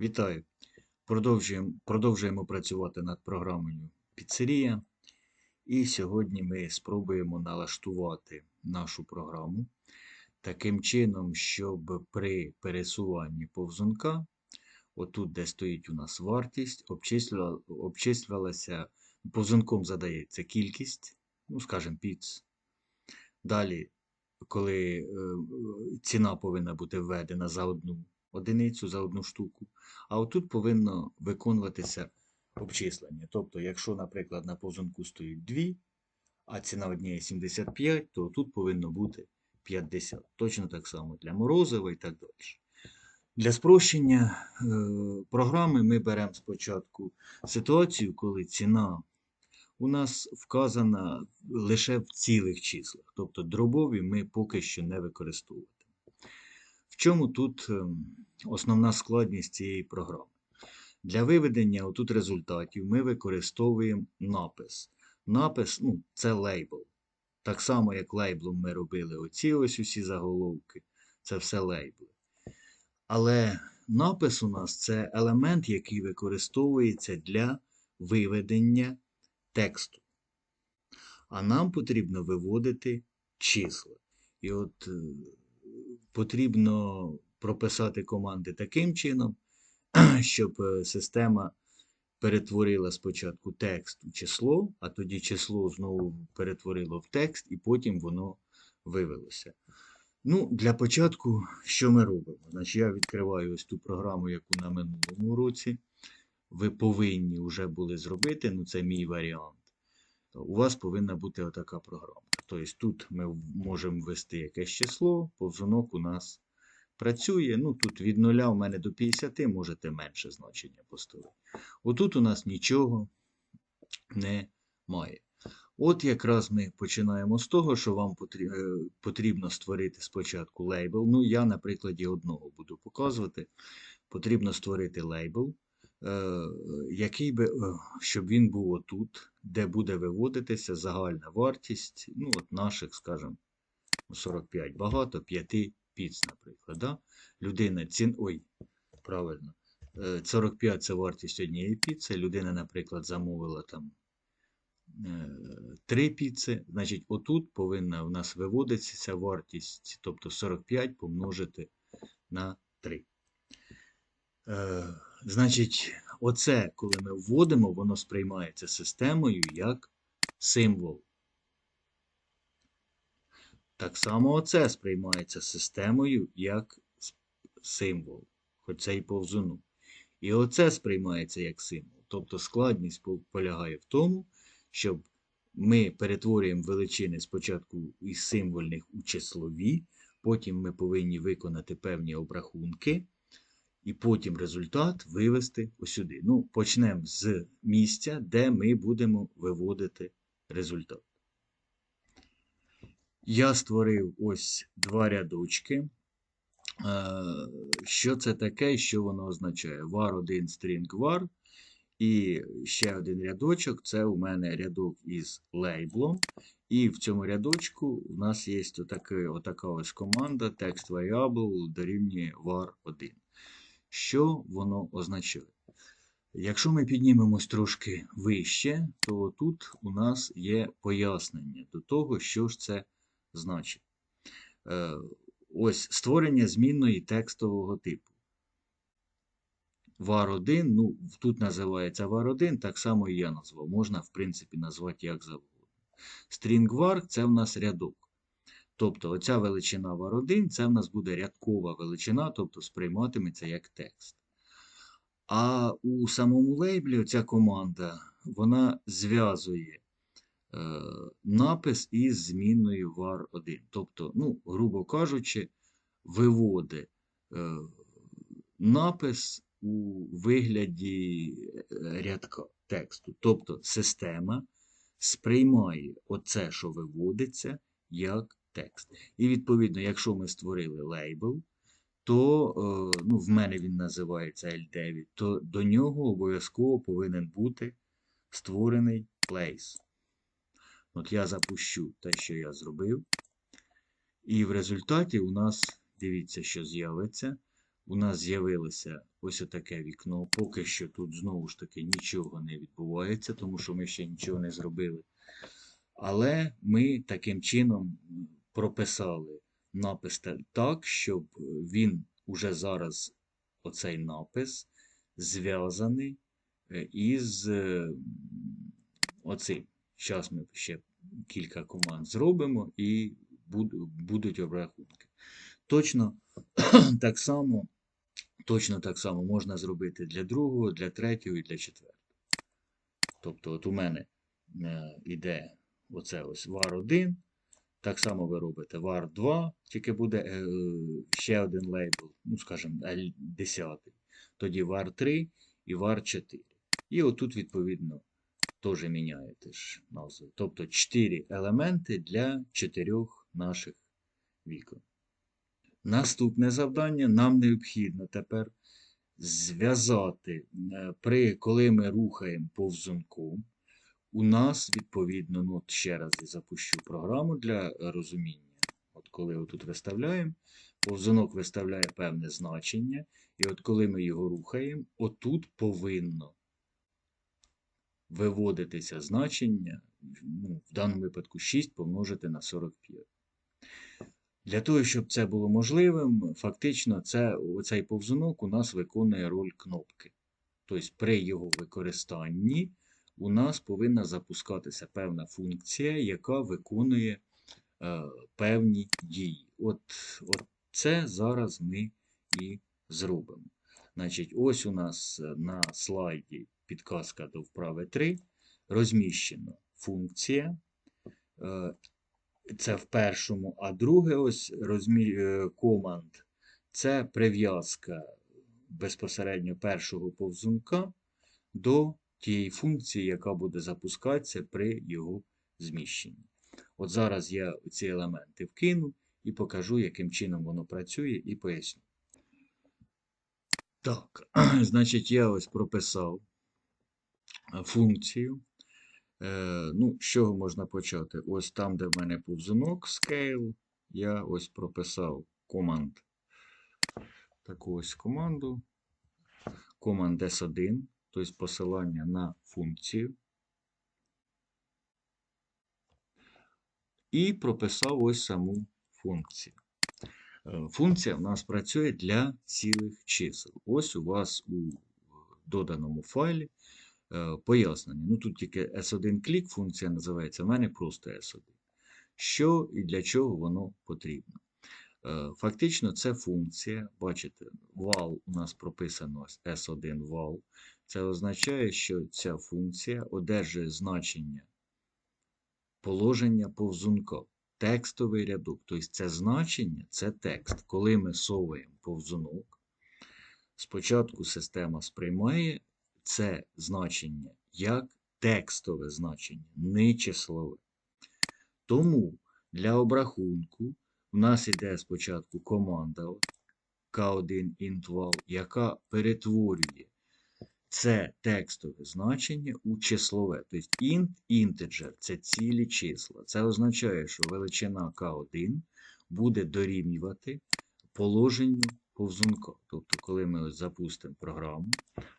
Вітаю! Продовжуємо, продовжуємо працювати над програмою Піцерія. І сьогодні ми спробуємо налаштувати нашу програму таким чином, щоб при пересуванні повзунка, отут, де стоїть у нас вартість, обчислювалася, повзунком задається кількість, ну, скажімо, піц. Далі, коли е, ціна повинна бути введена за одну одиницю, за одну штуку. А отут повинно виконуватися обчислення. Тобто, якщо, наприклад, на повзунку стоїть 2, а ціна однієї 75, то тут повинно бути 50. Точно так само для морозива і так далі. Для спрощення е, програми ми беремо спочатку ситуацію, коли ціна у нас вказана лише в цілих числах, тобто дробові ми поки що не використовуємо. В чому тут ем, основна складність цієї програми? Для виведення отут результатів ми використовуємо напис. Напис ну, це лейбл. Так само, як лейблом ми робили оці ось усі заголовки, це все лейбли. Але напис у нас це елемент, який використовується для виведення тексту. А нам потрібно виводити числа. І от е, потрібно прописати команди таким чином, щоб е, система перетворила спочатку текст у число, а тоді число знову перетворило в текст, і потім воно вивелося. Ну, для початку, що ми робимо? Значить, я відкриваю ось ту програму, яку на минулому році ви повинні вже були зробити. Ну, це мій варіант. У вас повинна бути отака програма. Тобто тут ми можемо ввести якесь число, повзунок у нас працює. Ну, тут від 0 у мене до 50 можете менше значення поставити. Отут у нас нічого немає. От якраз ми починаємо з того, що вам е, потрібно створити спочатку лейбл. Ну, я на прикладі одного буду показувати. Потрібно створити лейбл, який би, е, щоб він був отут, де буде виводитися загальна вартість ну, от наших, скажімо, 45 багато, 5 піц, наприклад. Да? Людина цін. Ой, правильно. е, 45 це вартість однієї піци. Людина, наприклад, замовила там е, три піци. Значить, отут повинна в нас виводитися вартість, тобто 45 помножити на 3. Значить, оце, коли ми вводимо, воно сприймається системою як символ. Так само оце сприймається системою як символ, хоч це і повзуну. І оце сприймається як символ. Тобто складність полягає в тому, щоб ми перетворюємо величини спочатку із символьних у числові, потім ми повинні виконати певні обрахунки, і потім результат вивести осюди. Ну, почнемо з місця, де ми будемо виводити результат. Я створив ось два рядочки. Е, Що це таке і що воно означає? var1 string var. І ще один рядочок це у мене рядок із лейблом. І в цьому рядочку у нас є отаки, отака ось команда text variable дорівнює var1. Що воно означає? Якщо ми піднімемось трошки вище, то тут у нас є пояснення до того, що ж це значить. Е, Ось створення змінної текстового типу. var1, ну, тут називається var1, так само і я назвав. Можна, в принципі, назвати як завгодно. String var це в нас рядок. Тобто оця величина var1 це в нас буде рядкова величина, тобто сприйматиметься як текст. А у самому лейблі ця команда вона зв'язує е, напис із змінною var1. Тобто, ну, грубо кажучи, виводить е, напис у вигляді е, рядка тексту. Тобто система сприймає оце, що виводиться, як текст. І відповідно, якщо ми створили лейбл, то е, ну, в мене він називається L9, то до нього обов'язково повинен бути створений place. От я запущу те, що я зробив. І в результаті у нас, дивіться, що з'явиться. у нас з'явилося ось таке вікно. Поки що тут знову ж таки нічого не відбувається, тому що ми ще нічого не зробили. Але ми таким чином прописали напис так, щоб він уже зараз, оцей напис, зв'язаний е, із е, оцим. Зараз ми ще кілька команд зробимо і будуть обрахунки. Точно так само, точно так само можна зробити для другого, для третього і для четвертого. Тобто, от у мене е, іде оце ось var 1. Так само ви робите var 2, тільки буде е, ще один лейбл, ну, скажімо, L10. Тоді var 3 і var 4. І отут, відповідно, теж міняєте ж назву. Тобто 4 елементи для 4 наших вікон. Наступне завдання нам необхідно тепер зв'язати, е, при, коли ми рухаємо повзунком, у нас, відповідно, ну, от ще раз я запущу програму для е, розуміння. От коли отут виставляємо, повзунок виставляє певне значення, і от коли ми його рухаємо, отут повинно виводитися значення, ну, в даному випадку 6 помножити на 45. Для того, щоб це було можливим, фактично це, оцей повзунок у нас виконує роль кнопки. Тобто при його використанні у нас повинна запускатися певна функція, яка виконує е, певні дії. От, от це зараз ми і зробимо. Значить, ось у нас е, на слайді підказка до вправи 3 розміщена функція. Е, це в першому, а друге ось розмі... е, команд це прив'язка безпосередньо першого повзунка до тієї функції, яка буде запускатися при його зміщенні. От зараз я ці елементи вкину і покажу, яким чином воно працює, і поясню. Так, значить, я ось прописав е, функцію. Е, ну, з чого можна почати? Ось там, де в мене повзунок scale, я ось прописав команд. Таку ось команду. Команд S1, тобто посилання на функцію. І прописав ось саму функцію. Е, Функція в нас працює для цілих чисел. Ось у вас у доданому файлі е, пояснення. Ну тут тільки S1 клік функція називається, в мене просто S1. Що і для чого воно потрібно? Фактично, це функція, бачите, val у нас прописано S1 val. Це означає, що ця функція одержує значення положення повзунка. Текстовий рядок. Тобто це значення це текст. Коли ми совуємо повзунок, спочатку система сприймає це значення як текстове значення, не числове. Тому для обрахунку у нас йде спочатку команда K1 intval, яка перетворює це текстове значення у числове. Тобто int, integer – це цілі числа. Це означає, що величина K1 буде дорівнювати положенню повзунка. Тобто, коли ми запустимо програму,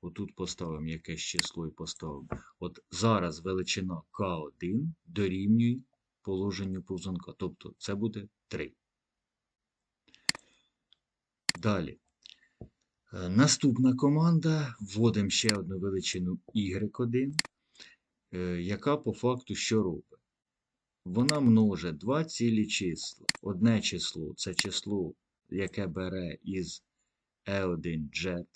отут поставимо якесь число і поставимо. От зараз величина K1 дорівнює положенню повзунка. Тобто це буде 3. Далі. Е, Наступна команда. Вводимо ще одну величину y1, е, яка по факту що робить? Вона множить два цілі числа. Одне число це число, яке бере із E1jet.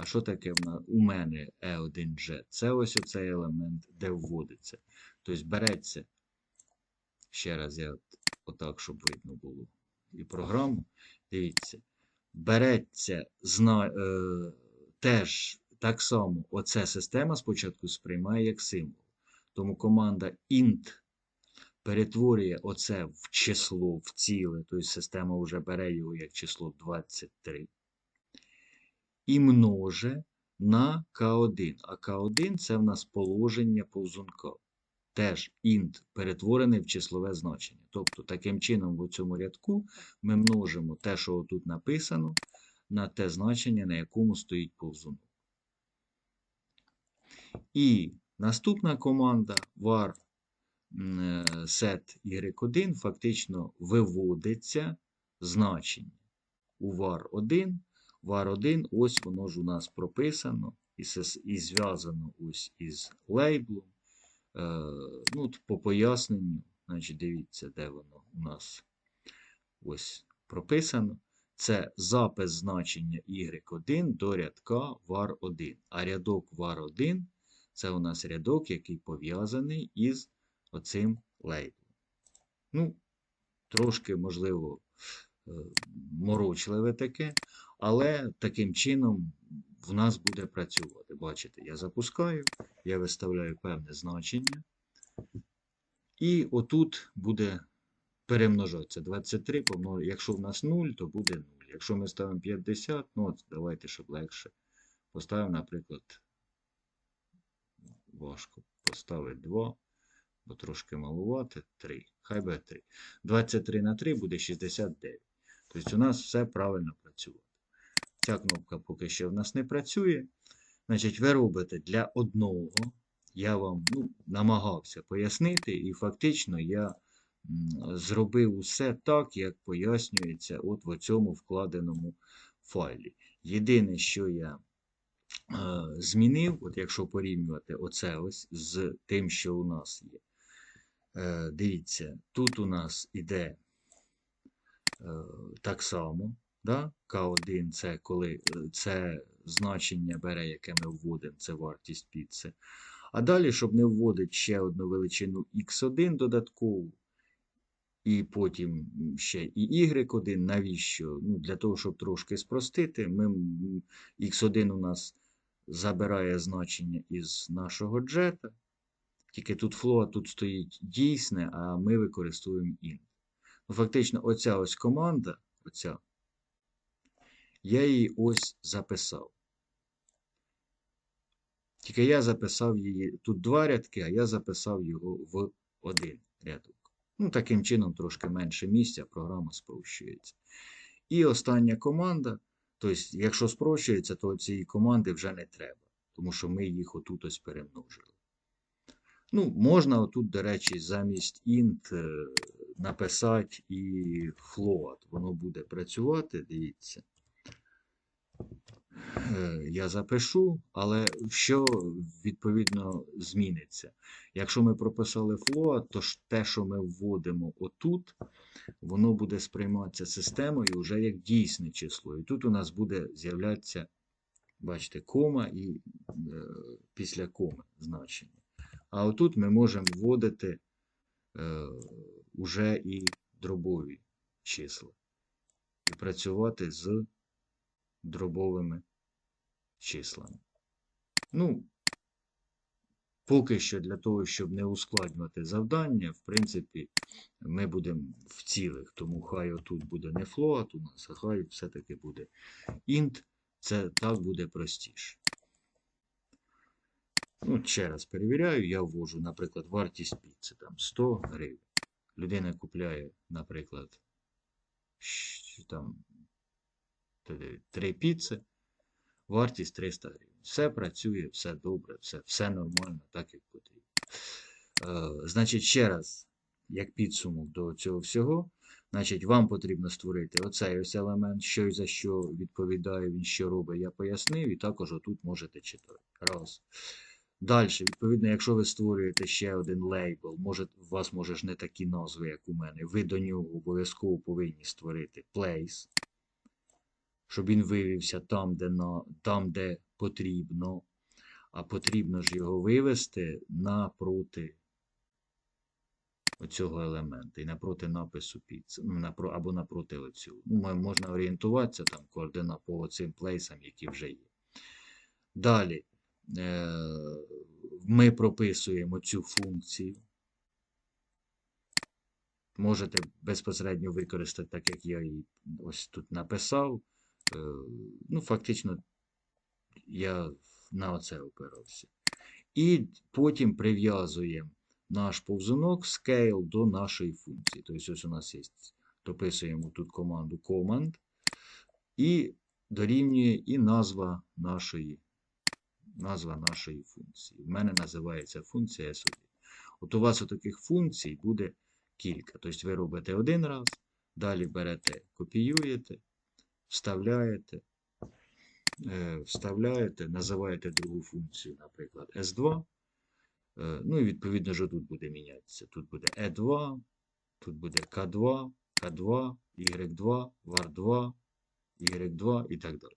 А що таке у мене E1jet? Це ось оцей елемент, де вводиться. Тобто береться, ще раз я от, отак, щоб видно було і програму. Дивіться, береться зна, е, теж так само оця система спочатку сприймає як символ. Тому команда int перетворює оце в число, в ціле, тобто система вже бере його як число 23 і множе на К1. А К1 це в нас положення повзунка. Теж int перетворений в числове значення. Тобто, таким чином, в цьому рядку ми множимо те, що тут написано, на те значення, на якому стоїть повзунок. І наступна команда var е, set y1 фактично виводиться значення у var 1. var 1, ось воно ж у нас прописано і зв'язано ось із лейблом. Е, ну, по поясненню, значить, дивіться, де воно у нас ось прописано. Це запис значення y1 до рядка var1. А рядок var1 це у нас рядок, який пов'язаний із оцим лейблом. Ну, трошки, можливо, е, морочливе таке, але таким чином в нас буде працювати. Бачите, я запускаю, я виставляю певне значення. І отут буде перемножатися 23, помножити. Якщо в нас 0, то буде 0. Якщо ми ставимо 50, ну от давайте, щоб легше. Поставимо, наприклад, важко поставити 2, бо трошки малувати 3. Хай буде 3. 23 на 3 буде 69. Тобто у нас все правильно працює. Ця кнопка поки що в нас не працює. Значить, ви робите для одного. Я вам ну, намагався пояснити, і фактично я зробив усе так, як пояснюється от в цьому вкладеному файлі. Єдине, що я е, змінив, от якщо порівнювати оце ось з тим, що у нас є. Е, дивіться, тут у нас іде е, так само. Да? К1 це коли е, це значення бере, яке ми вводимо, це вартість піци. А далі, щоб не вводити ще одну величину x1 додаткову, і потім ще і y1, навіщо? Ну, Для того, щоб трошки спростити, ми, x1 у нас забирає значення із нашого джета. Тільки тут float, тут стоїть дійсне, а ми використовуємо int. Ну, фактично, оця ось команда, оця, я її ось записав. Тільки я записав її, тут два рядки, а я записав його в один рядок. Ну, таким чином, трошки менше місця, програма спрощується. І остання команда, тобто, якщо спрощується, то цієї команди вже не треба, тому що ми їх отут ось перемножили. Ну, можна отут, до речі, замість int е, написати і float. Воно буде працювати, дивіться. Е, Я запишу, але що відповідно зміниться? Якщо ми прописали float, то те, що ми вводимо отут, воно буде сприйматися системою вже як дійсне число. І тут у нас буде з'являтися, бачите, кома і е, після коми значення. А отут ми можемо вводити е, уже і дробові числа. І працювати з дробовими числами. Ну, поки що для того, щоб не ускладнювати завдання, в принципі, ми будемо в цілих, тому хай отут буде не float у нас, а хай все-таки буде int. Це так буде простіше. Ну, ще раз перевіряю, я ввожу, наприклад, вартість піци там 100 гривень. Людина купляє, наприклад, там 3 піци, вартість 300 гривень. Все працює, все добре, все, все нормально, так як потрібно. Е, значить, ще раз, як підсумок до цього всього, значить, вам потрібно створити оцей ось елемент, що і за що відповідає, він що робить, я пояснив, і також отут можете читати. Раз. Далі, відповідно, якщо ви створюєте ще один лейбл, може, у вас може ж не такі назви, як у мене, ви до нього обов'язково повинні створити place, щоб він вивівся там, де, на, там, де потрібно. А потрібно ж його вивести напроти оцього елемента і напроти напису піци, ну, або напроти оцього. Ну, можна орієнтуватися там координа по цим плейсам, які вже є. Далі е, ми прописуємо цю функцію. Можете безпосередньо використати, так як я її ось тут написав. Е, ну, фактично, я на оце опирався. І потім прив'язуємо наш повзунок scale до нашої функції. Тобто, ось у нас є, дописуємо тут команду command і дорівнює і назва нашої, назва нашої функції. В мене називається функція S1. От у вас таких функцій буде кілька. Тобто ви робите один раз, далі берете, копіюєте, вставляєте, е, вставляєте, називаєте другу функцію, наприклад, S2. Е, Ну і відповідно, що тут буде мінятися. Тут буде E2, тут буде K2, K2, Y2, var2, Y2 і так далі.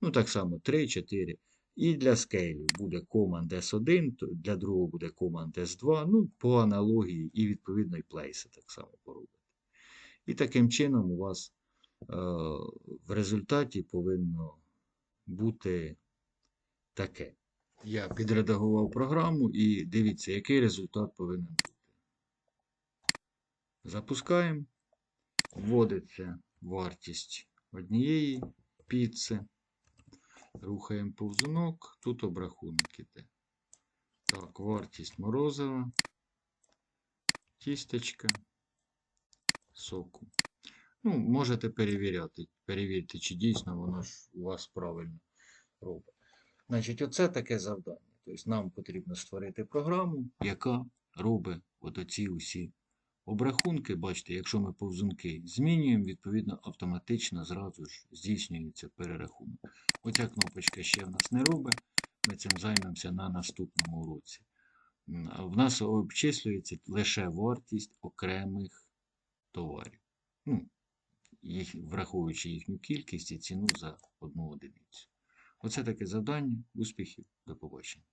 Ну, так само 3, 4. І для скейлів буде command S1, для другого буде command S2, ну, по аналогії, і відповідно і плейси так само поробити. І таким чином у вас в результаті повинно бути таке. Я підредагував програму і дивіться, який результат повинен бути. Запускаємо. Вводиться вартість однієї піци. Рухаємо повзунок. Тут обрахунок іде. Так, вартість морозива, тістечка, соку. Ну, можете перевіряти, перевірити, чи дійсно воно ж у вас правильно робить. Значить, оце таке завдання. Тобто нам потрібно створити програму, яка робить оці усі обрахунки. Бачите, якщо ми повзунки змінюємо, відповідно, автоматично зразу ж здійснюється перерахунок. Оця кнопочка ще в нас не робить. Ми цим займемося на наступному уроці. В нас обчислюється лише вартість окремих товарів. Ну, їх, враховуючи їхню кількість і ціну за одну одиницю. Оце таке завдання. Успіхів, до побачення.